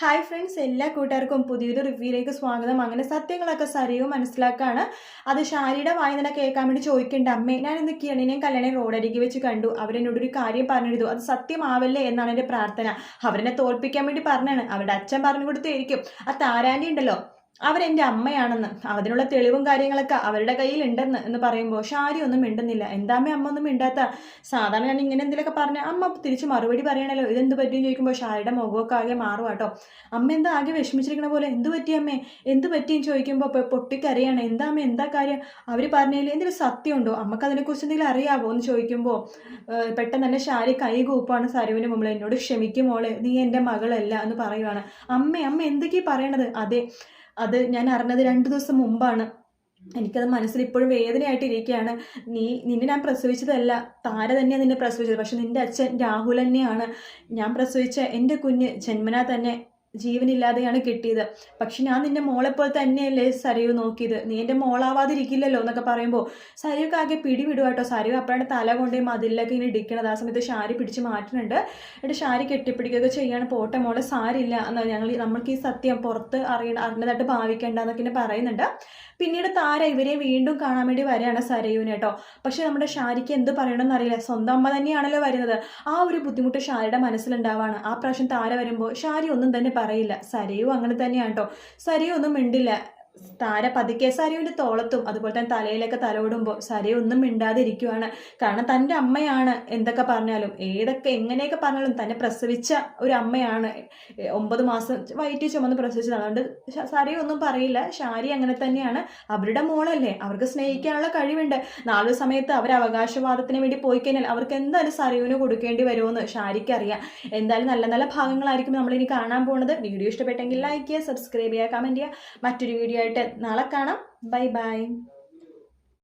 Hi friends എല്ലാ കൂട്ടുകാർക്കും പുതിയൊരു റിവ്യൂയിലേക്ക് സ്വാഗതം. അങ്ങനെ സത്യങ്ങളൊക്കെ സരയു മനസ്സിലാക്കാണ്. അത് ഷാരിയുടെ വായന കേൾക്കാൻ വേണ്ടി ചോദിക്കേണ്ട അമ്മേ ഞാൻ ഇന്ന് കിരണിനെയും കല്യാണം റോഡരികെ വെച്ച് കണ്ടു. അവരെന്നോട് ഒരു കാര്യം പറഞ്ഞിരുന്നു. അത് സത്യമാവല്ലേ എന്നാണ് എന്റെ പ്രാർത്ഥന. അവരെന്നെ തോൽപ്പിക്കാൻ വേണ്ടി പറഞ്ഞാണ്. അവരുടെ അച്ഛൻ പറഞ്ഞു കൊടുത്തായിരിക്കും ആ താരാന്റെ ഉണ്ടല്ലോ അവരെന്റെ അമ്മയാണെന്ന് അതിനുള്ള തെളിവും കാര്യങ്ങളൊക്കെ അവരുടെ കയ്യിൽ ഉണ്ടെന്ന് എന്ന് പറയുമ്പോൾ ഷാരി ഒന്നും മിണ്ടുന്നില്ല. എന്താമേ അമ്മ ഒന്നും മിണ്ടാത്ത? സാധാരണ ഞാൻ ഇങ്ങനെ എന്തെങ്കിലുമൊക്കെ പറഞ്ഞ അമ്മ തിരിച്ച് മറുപടി പറയണല്ലോ. ഇതെന്ത് പറ്റിയെന്ന് ചോദിക്കുമ്പോൾ ഷാരിയുടെ മുഖമൊക്കെ ആകെ മാറും കേട്ടോ. അമ്മ എന്താ ആകെ വിഷമിച്ചിരിക്കണ പോലെ? എന്ത് പറ്റി അമ്മേ? എന്ത് പറ്റിയെന്ന് ചോദിക്കുമ്പോൾ പൊട്ടിക്കറിയാണ് എന്താ അമ്മ എന്താ കാര്യം? അവർ പറഞ്ഞതിൽ എന്തെങ്കിലും സത്യമുണ്ടോ? അമ്മയ്ക്ക് അതിനെക്കുറിച്ച് എന്തെങ്കിലും അറിയാവോ എന്ന് ചോദിക്കുമ്പോൾ പെട്ടെന്ന് തന്നെ ഷാരി കൈ കൂപ്പാണ് സരുവിന് മുമ്പിൽ എന്നോട് ക്ഷമിക്കും മോളെ നീ എന്റെ മകളല്ല എന്ന് പറയുവാണ്. അമ്മ അമ്മ എന്തൊക്കെയാണ് പറയണത്? അതെ അത് ഞാൻ അറിഞ്ഞത് രണ്ട് ദിവസം മുമ്പാണ്. എനിക്കത് മനസ്സിൽ ഇപ്പോഴും വേദനയായിട്ട് ഇരിക്കുകയാണ്. നീ നിന്നെ ഞാൻ പ്രസവിച്ചതല്ല താര തന്നെയാണ് നിന്നെ പ്രസവിച്ചത്. പക്ഷെ നിന്റെ അച്ഛൻ രാഹുൽ തന്നെയാണ്. ഞാൻ പ്രസവിച്ച എന്റെ കുഞ്ഞ് ജന്മനാ തന്നെ. ജീവനില്ലാതെയാണ് കിട്ടിയത്. പക്ഷെ ഞാൻ നിന്റെ മോളെ പോലെ തന്നെയല്ലേ സരയു നോക്കിയത്? നീ എന്റെ മോളാവാതിരിക്കില്ലല്ലോ എന്നൊക്കെ പറയുമ്പോൾ സരയുക്ക് ആകെ പിടിവിടുവാട്ടോ സരയു അപ്പഴാണ് തല കൊണ്ടേ മതിലൊക്കെ ഇങ്ങനെ ഇടിക്കണത്. ആ സമയത്ത് ഷാരി പിടിച്ച് മാറ്റുന്നുണ്ട്. എന്നിട്ട് ഷാരി കെട്ടിപ്പിടിക്കുകയൊക്കെ ചെയ്യാണ്. പോട്ടെ മോളെ സാരില്ല എന്ന് ഞങ്ങൾ നമ്മൾക്ക് ഈ സത്യം പുറത്ത് അറിയണ അറിഞ്ഞതായിട്ട് ഭാവിക്കേണ്ട എന്നൊക്കെ പറയുന്നുണ്ട്. പിന്നീട് താര ഇവരെ വീണ്ടും കാണാൻ വേണ്ടി വരികയാണ് സരയുവിന് കേട്ടോ. പക്ഷെ നമ്മുടെ ഷാരിക്ക് എന്ത് പറയണമെന്ന് അറിയില്ല. സ്വന്തം അമ്മ തന്നെയാണല്ലോ വരുന്നത്. ആ ഒരു ബുദ്ധിമുട്ട് ഷാരിയുടെ മനസ്സിലുണ്ടാവാണ്. ആ പ്രാവശ്യം താര വരുമ്പോൾ ഷാരി ഒന്നും തന്നെ പറയില്ല. സരയും അങ്ങനെ തന്നെയാണ് കേട്ടോ സരയും ഒന്നും മിണ്ടില്ല. താര പതുക്കെ സരയുടെ തോളത്തും അതുപോലെ തന്നെ തലയിലൊക്കെ തലോടുമ്പോൾ സരയ ഒന്നും മിണ്ടാതിരിക്കുവാണ്. കാരണം തന്റെ അമ്മയാണ് എന്തൊക്കെ പറഞ്ഞാലും ഏതൊക്കെ എങ്ങനെയൊക്കെ പറഞ്ഞാലും തന്നെ പ്രസവിച്ച ഒരു അമ്മയാണ്. ഒമ്പത് മാസം വയറ്റി ചുമന്ന് പ്രസവിച്ചത് അതുകൊണ്ട് സരയ ഒന്നും പറയില്ല. ഷാരി അങ്ങനെ തന്നെയാണ്. അവരുടെ മോളല്ലേ അവർക്ക് സ്നേഹിക്കാനുള്ള കഴിവുണ്ട്. നാലു സമയത്ത് അവർ അവകാശവാദത്തിന് വേണ്ടി പോയി കഴിഞ്ഞാൽ അവർക്ക് എന്തായാലും സരയുവിന് കൊടുക്കേണ്ടി വരുമെന്ന് ഷാരിക്ക് അറിയാം എന്തായാലും നല്ല നല്ല ഭാഗങ്ങളായിരിക്കും നമ്മളിനി കാണാൻ പോകുന്നത്. വീഡിയോ ഇഷ്ടപ്പെട്ടെങ്കിൽ ലൈക്ക് ചെയ്യുക സബ്സ്ക്രൈബ് ചെയ്യുക കമന്റ് ചെയ്യുക. മറ്റൊരു ആയിട്ട് നാളെ കാണാം. Bye bye.